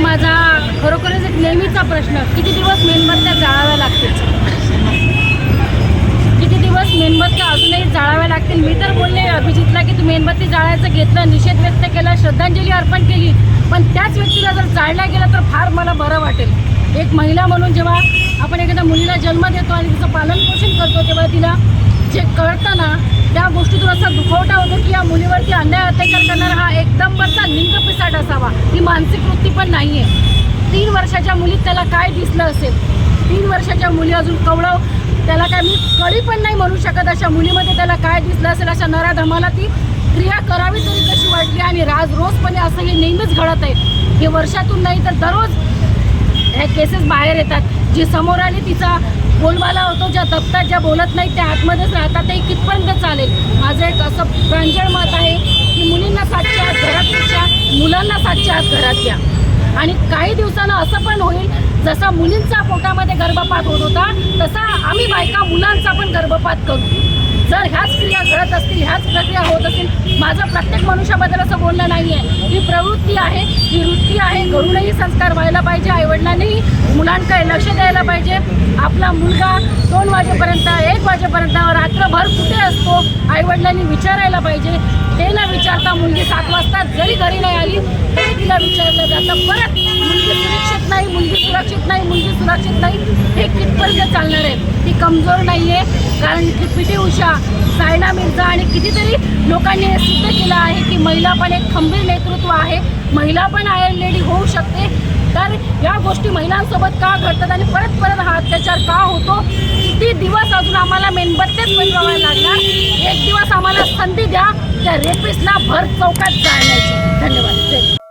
माझा खरोखरच एक नेहमीचा प्रश्न किती दिवस मेणबत्त्या जाळाव्या लागतील? किती दिवस मेणबत्त्या अजूनही जाळाव्या लागतील? मी तर बोलले अभिजितला की तू मेणबत्ती जाळायचं घेतलं निषेध व्यक्त केला श्रद्धांजली अर्पण केली पण त्याच व्यक्तीला जर जाळल्या गेलं तर फार मला बरं वाटेल. एक महिला म्हणून जेव्हा आपण एखाद्या मुलीला जन्म देतो आणि तिचं पालनपोषण करतो तेव्हा मनातून असा दुखवटा होतो की या मुलीवरती अन्याय अत्याचार करणारा हा एकदम बरसा लिंग पिसाट असावा. ही मानसिक वृत्ती पण नाही आहे तीन वर्षाच्या मुलीत त्याला काय दिसलं असेल? तीन वर्षाच्या मुली अजून कवळव त्याला काय मी कळी पण नाही म्हणू शकत अशा मुलीमध्ये त्याला काय दिसलं असेल? अशा नराधमाला ती क्रिया करावी तरी कशी वाटली? आणि राज रोजपणे असं हे नेहमीच घडत आहे. हे वर्षातून नाही तर दररोज ह्या केसेस बाहेर येतात. जी समोर आली तिचा बोलवाला होतो ज्या दप्तर ज्या बोलत नाही त्या आतमध्येच राहतात ते कितपर्यंत चालेल. माझं एक असं प्रांजळ मत आहे की मुलींना सातशे आत घरातपेक्षा मुलांना सातशे आत घरात घ्या. आणि काही दिवसानं असं पण होईल जसा मुलींचा पोटामध्ये गर्भपात होत होता तसा आम्ही बायका मुलांचा पण गर्भपात करू. जर ह्याच क्रिया घडत असतील ह्याच प्रक्रिया होत असतील माझं प्रत्येक मनुष्याबद्दल असं बोलणं नाही आहे ही प्रवृत्ती आहे ही वृत्ती आहे घरूनही संस्कार व्हायला पाहिजे आईवडिलांनीही आईवडिलांनी मुलांकडे लक्ष द्यायला पाहिजे. आपला मुलगा दोन वाजेपर्यंत एक वाजेपर्यंत रात्रभर कुठे असतो आईवडिलांनी विचारायला पाहिजे. ते न विचारता मुलगी सात वाजता जरी घरी नाही आली तरी तिला विचारलं जातं. परत नाही मुलगी सुरक्षित नाही मुलगी सुरक्षित नाही हे कितपर्यंत चालणार आहे? ती कमजोर नाही आहे कारण की पी टी उषा सायना मिर्झा आणि कितीतरी लोकांनी हे सिद्ध केलं आहे की महिला पण एक खंबीर नेतृत्व आहे. महिला पण आयर्न लेडी होऊ शकते. तर या गोष्टी महिलांसोबत का घडतात आणि परत परत हा अत्याचार का होतो? किती दिवस अजून आम्हाला मेणबत्तेच बनवायला लागणार? एक दिवस आम्हाला संधी द्या. त्या रेपिस्टला भर चौकात जाण्याची धन्यवाद.